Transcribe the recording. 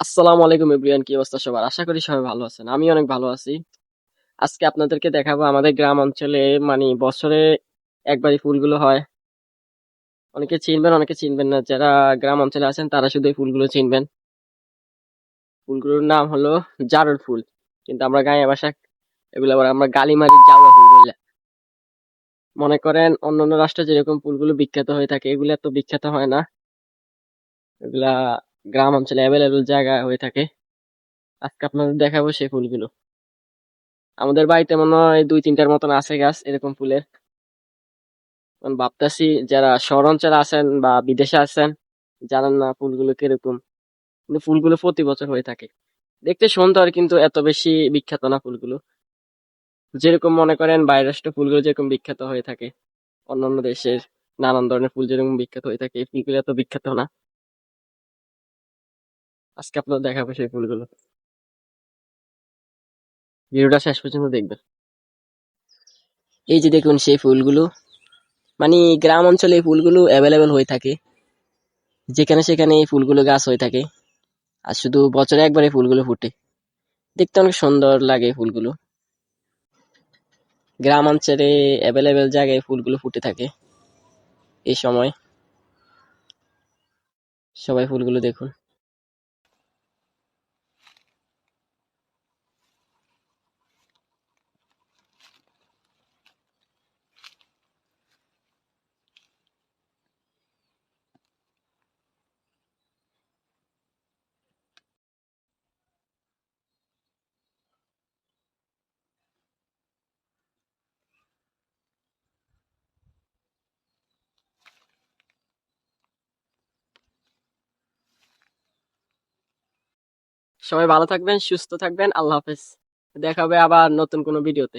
আসসালামু আলাইকুম এভরিওয়ান, কি অবস্থা সবার? আশা করি সবাই ভালো আছেন। আমি অনেক ভালো আছি। আজকে আপনাদেরকে দেখাবো আমাদের গ্রাম অঞ্চলে মানে বছরে একবারই ফুলগুলো হয়। অনেকে চিনবেন অনেকে চিনবেন না। যারা গ্রাম অঞ্চলে আছেন, তারা শুধু ফুলগুলো চিনবেন। ফুলগুলোর নাম হলো জারুল ফুল। কিন্তু আমরা গাঁয়ে বাসা, এগুলো আবার আমরা গালিমারি জাউয়া ফুল বলে। মনে করেন, অন্যান্য রাষ্ট্রে যেরকম ফুলগুলো বিখ্যাত হয়ে থাকে, এগুলো এত বিখ্যাত হয় না। এগুলা গ্রাম অঞ্চলে অ্যাভেলেবেল জায়গা হয়ে থাকে। আজকে আপনাদের দেখাবো সেই ফুলগুলো। আমাদের বাড়িতে মনে হয় দুই তিনটার মতন আছে গাছ, এরকম ফুলের। ভাবতেছি যারা শহর অঞ্চলে আছেন বা বিদেশে আছেন, জানেন না ফুলগুলো কীরকম। কিন্তু ফুলগুলো প্রতি বছর হয়ে থাকে। দেখতে সুন্দর কিন্তু এত বেশি বিখ্যাত না ফুলগুলো। যেরকম মনে করেন বাইরের রাষ্ট্র ফুলগুলো যেরকম বিখ্যাত হয়ে থাকে, অন্যান্য দেশের নানান ধরনের ফুল যেরকম বিখ্যাত হয়ে থাকে, এই ফুলগুলো এত বিখ্যাত না। আজকে আপনার দেখাবো সেই ফুলগুলো। ভিডিওটা শেষ পর্যন্ত দেখবেন। এই যে দেখুন সেই ফুলগুলো। মানে গ্রাম অঞ্চলে এই ফুলগুলো অ্যাভেলেবেল হয়ে থাকে। যেখানে সেখানে এই ফুলগুলো গাছ হয়ে থাকে। আর শুধু বছরে একবার এই ফুলগুলো ফুটে। দেখতে অনেক সুন্দর লাগে ফুলগুলো। গ্রাম অঞ্চলে অ্যাভেলেবেল জায়গায় ফুলগুলো ফুটে থাকে। এই সময়। সবাই ফুলগুলো দেখুন। সবাই ভালো থাকবেন সুস্থ থাকবেন আল্লাহ হাফেজ। দেখা হবে আবার নতুন কোনো ভিডিওতে।